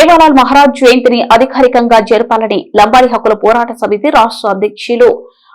సేవాలాల్ మహారాజ్ జయంతిని అధికారికంగా జరపాలని లంబాడి హక్కుల పోరాట సమితి రాష్ట్ర అధ్యక్షులు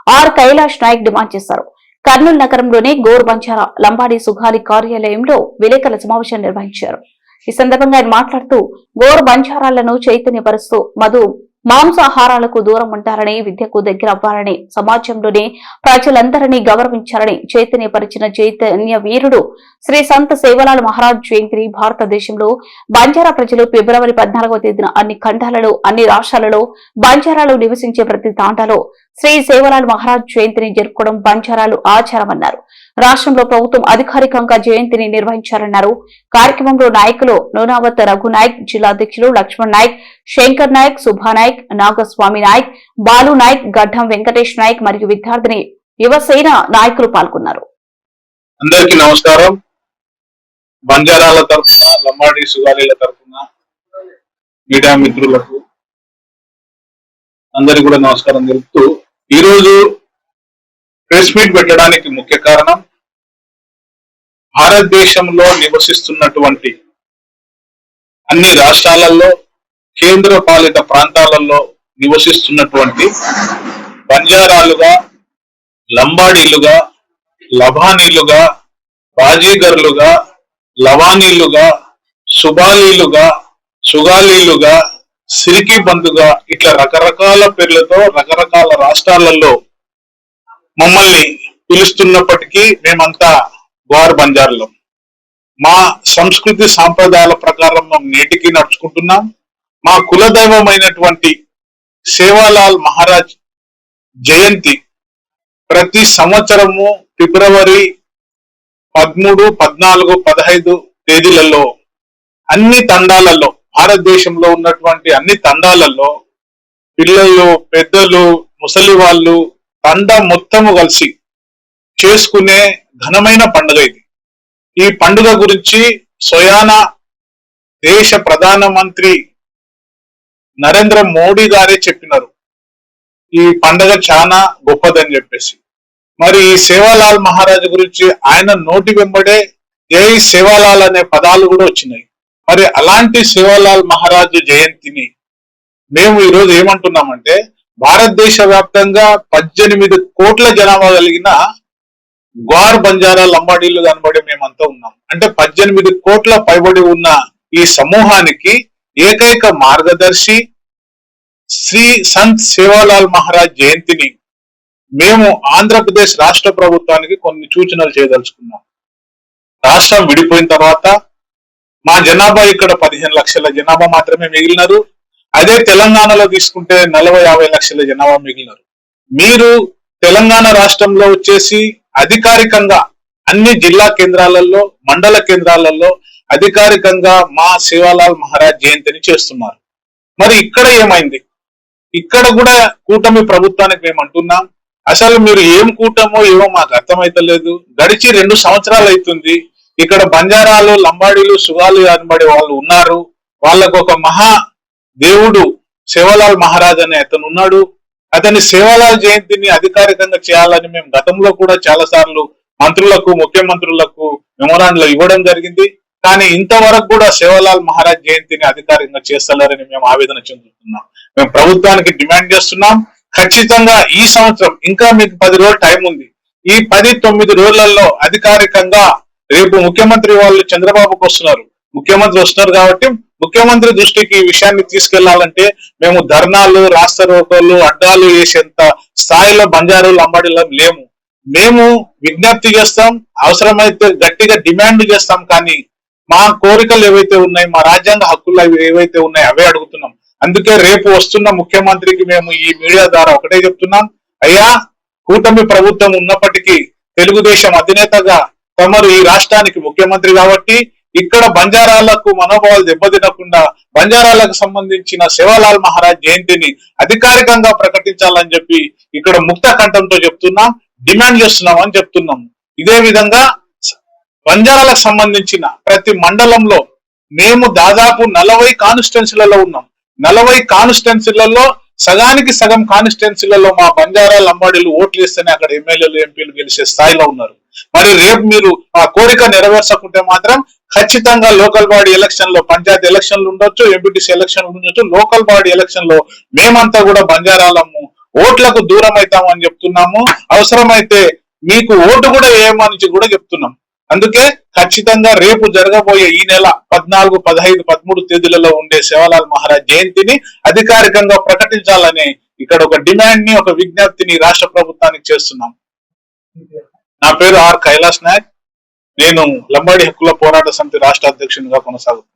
ఆర్ కైలాష్ నాయక్ డిమాండ్ చేశారు. కర్నూలు నగరంలోని గోర్ బంజారా లంబాడి సుఘాలి కార్యాలయంలో విలేకరుల సమావేశం నిర్వహించారు. ఈ సందర్భంగా ఆయన మాట్లాడుతూ గోర్ బంజారాలను చైతన్యపరుస్తూ మధు మాంసాహారాలకు దూరం ఉంటారని విద్యకు దగ్గర అవ్వాలని సమాజంలోని ప్రజలందరినీ గౌరవించాలని చైతన్యపరిచిన చైతన్య వీరుడు శ్రీ సంత సేవలాల్ మహారాజ్ జయంతిని భారతదేశంలో బంజారా ప్రజలు ఫిబ్రవరి పద్నాలుగవ తేదీన అన్ని ఖండాలలో అన్ని రాష్ట్రాలలో బంజారాలు నివసించే ప్రతి తాండాలో శ్రీ సేవలాల్ మహారాజ్ జయంతిని జరుపుకోవడం బంజారాలు ఆచారమన్నారు. రాష్ట్రంలో ప్రభుత్వం అధికారికంగా జయంతిని నిర్వహించారన్నారు కార్యక్రమంలో నాయకులు నూనావత్ రఘునాయక్ జిల్లా అధ్యక్షులు లక్ష్మణ్ నాయక్ శంకర్ నాయక్ సుభానాయక్ నాగస్వామి నాయక్ బాలు నాయక్ గడ్డం వెంకటేష్ నాయక్ మరియు విద్యార్థిని యువసేన నాయకులు పాల్గొన్నారు. అందరికీ నమస్కారం. బంజారాల తరఫున లంబాడి సుగాలీల తరఫున మీడియా మిత్రులకు అందరికి కూడా నమస్కారం తెలుపుతూ ఈరోజు ప్రెస్ మీట్ పెట్టడానికి ముఖ్య కారణం భారతదేశంలో నివసిస్తున్నటువంటి అన్ని రాష్ట్రాలలో కేంద్ర పాలిత ప్రాంతాలలో నివసిస్తున్నటువంటి బంజారాలుగా లంబాడీలుగా లభానీలుగా బాజీగర్లుగా లవానీలుగా సుబాలీలుగా సుగాలీలుగా సిరికి బంధుగా ఇట్లా రకరకాల పేర్లతో రకరకాల రాష్ట్రాలలో మమ్మల్ని పిలుస్తున్నప్పటికీ మేమంతా గోర్ బంజారులం. మా సంస్కృతి సాంప్రదాయాల ప్రకారం మేము నేటికి నడుచుకుంటున్నాం. మా కులదైవమైనటువంటి సేవాలాల్ మహారాజ్ జయంతి ప్రతి సంవత్సరము ఫిబ్రవరి పదమూడు పద్నాలుగు పదహైదు తేదీలలో అన్ని తండాలలో భారతదేశంలో ఉన్నటువంటి అన్ని తండాలలో పిల్లలు పెద్దలు ముసలి వాళ్ళు తండ మొత్తము కలిసి చేసుకునే ఘనమైన పండుగ ఇది. ఈ పండుగ గురించి స్వయాన దేశ ప్రధాన మంత్రి నరేంద్ర మోడీ గారే చెప్పినారు. ఈ పండుగ చాలా గొప్పదని చెప్పేసి. మరి ఈ సేవాలాల్ మహారాజు గురించి ఆయన నోటి వెంబడే జై సేవాలాల్ అనే పదాలు కూడా వచ్చినాయి. మరి అలాంటి సేవాలాల్ మహారాజు జయంతిని మేము ఈరోజు ఏమంటున్నామంటే భారతదేశ వ్యాప్తంగా పద్దెనిమిది కోట్ల జనాభా కలిగిన గ్వార్ బంజారా లంబాడీలు కనబడి మేమంతా ఉన్నాం. అంటే పద్దెనిమిది కోట్ల పైబడి ఉన్న ఈ సమూహానికి ఏకైక మార్గదర్శి శ్రీ సంత్ సేవాలాల్ మహారాజ్ జయంతిని మేము ఆంధ్రప్రదేశ్ రాష్ట్ర ప్రభుత్వానికి కొన్ని సూచనలు చేయదలుచుకున్నాం. రాష్ట్రం విడిపోయిన తర్వాత మా జనాభా ఇక్కడ పదిహేను లక్షల జనాభా మాత్రమే మిగిలినారు. అదే తెలంగాణలో తీసుకుంటే నలభై యాభై లక్షల జనాభా మిగిలినారు. మీరు తెలంగాణ రాష్ట్రంలో వచ్చేసి అధికారికంగా అన్ని జిల్లా కేంద్రాలలో మండల కేంద్రాలలో అధికారికంగా మా శివాలాల్ మహారాజ్ జయంతిని చేస్తున్నారు. మరి ఇక్కడ ఏమైంది? ఇక్కడ కూడా కూటమి ప్రభుత్వానికి మేము అంటున్నాం అసలు మీరు ఏం కూటమో ఏమో మాకు అర్థమైతలేదు. గడిచి రెండు సంవత్సరాలు అవుతుంది ఇక్కడ బంజారాలు లంబాడీలు సుగాలు అనబడే వాళ్ళు ఉన్నారు. వాళ్ళకు ఒక మహా దేవుడు శివలాల్ మహారాజ్ అనే అతను ఉన్నాడు. అతని సేవలాల్ జయంతిని అధికారికంగా చేయాలని మేము గతంలో కూడా చాలా సార్లు మంత్రులకు ముఖ్యమంత్రులకు మెమోరాండ్లు ఇవ్వడం జరిగింది. కానీ ఇంతవరకు కూడా సేవలాల్ మహారాజ్ జయంతిని అధికారికంగా చేస్తలేరని మేము ఆవేదన చెందుతున్నాం. మేము ప్రభుత్వానికి డిమాండ్ చేస్తున్నాం. ఖచ్చితంగా ఈ సంవత్సరం ఇంకా మీకు పది రోజులు టైం ఉంది. ఈ పది తొమ్మిది రోజులలో అధికారికంగా రేపు ముఖ్యమంత్రి వాళ్ళు చంద్రబాబుకు వస్తున్నారు. ముఖ్యమంత్రి వస్తున్నారు కాబట్టి ముఖ్యమంత్రి దృష్టికి ఈ విషయాన్ని తీసుకెళ్ళాలంటే మేము ధర్నాలు రాష్ట్ర రోకోలు అడ్డాలు వేసేంత స్థాయిలో బంజారులు అంబడిలో లేము. మేము విజ్ఞప్తి చేస్తాం అవసరమైతే గట్టిగా డిమాండ్ చేస్తాం కానీ మా కోరికలు ఏవైతే ఉన్నాయి మా రాజ్యాంగ హక్కులు అవి ఏవైతే ఉన్నాయో అవే అడుగుతున్నాం. అందుకే రేపు వస్తున్న ముఖ్యమంత్రికి మేము ఈ మీడియా ద్వారా ఒకటే చెప్తున్నాం. అయ్యా కూటమి ప్రభుత్వం ఉన్నప్పటికీ తెలుగుదేశం అధినేతగా తమరు ఈ రాష్ట్రానికి ముఖ్యమంత్రి కాబట్టి ఇక్కడ బంజారాలకు మనోభావాలు దెబ్బతినకుండా బంజారాలకు సంబంధించిన శివలాల్ మహారాజ్ జయంతిని అధికారికంగా ప్రకటించాలని చెప్పి ఇక్కడ ముక్త కంఠంతో చెప్తున్నాం డిమాండ్ చేస్తున్నాం అని చెప్తున్నాం. ఇదే విధంగా బంజారాలకు సంబంధించిన ప్రతి మండలంలో మేము దాదాపు నలభై కాన్స్టిట్యున్సీలలో ఉన్నాం. నలభై కాన్స్టిట్యున్సీలలో సగానికి సగం కాన్స్టిట్యున్సీలలో మా బంజారా లంబాడీలు ఓట్లు వేస్తేనే అక్కడ ఎమ్మెల్యేలు ఎంపీలు గెలిచే స్థాయిలో ఉన్నారు. మరి రేపు మీరు ఆ కోరిక నెరవేర్చకుంటే మాత్రం ఖచ్చితంగా లోకల్ బాడీ ఎలక్షన్లో పంచాయతీ ఎలక్షన్లు ఉండొచ్చు ఎంపీటీసీ ఎలక్షన్ ఉండొచ్చు లోకల్ బాడీ ఎలక్షన్లో మేమంతా కూడా బంజారాలము ఓట్లకు దూరం అవుతామని చెప్తున్నాము. అవసరమైతే మీకు ఓటు కూడా వేయమని కూడా చెప్తున్నాం. అందుకే ఖచ్చితంగా రేపు జరగబోయే ఈ నెల పద్నాలుగు పదహైదు పదమూడు తేదీలలో ఉండే శివలాల్ మహారాజ్ జయంతిని అధికారికంగా ప్రకటించాలని ఇక్కడ ఒక డిమాండ్ని ఒక విజ్ఞప్తిని రాష్ట్ర ప్రభుత్వానికి చేస్తున్నాం. నా పేరు ఆర్ కైలాస్ నాయక్. నేను లంబాడి హక్కుల పోరాట సమితి రాష్ట్ర అధ్యక్షునిగా కొనసాగుతున్నాను.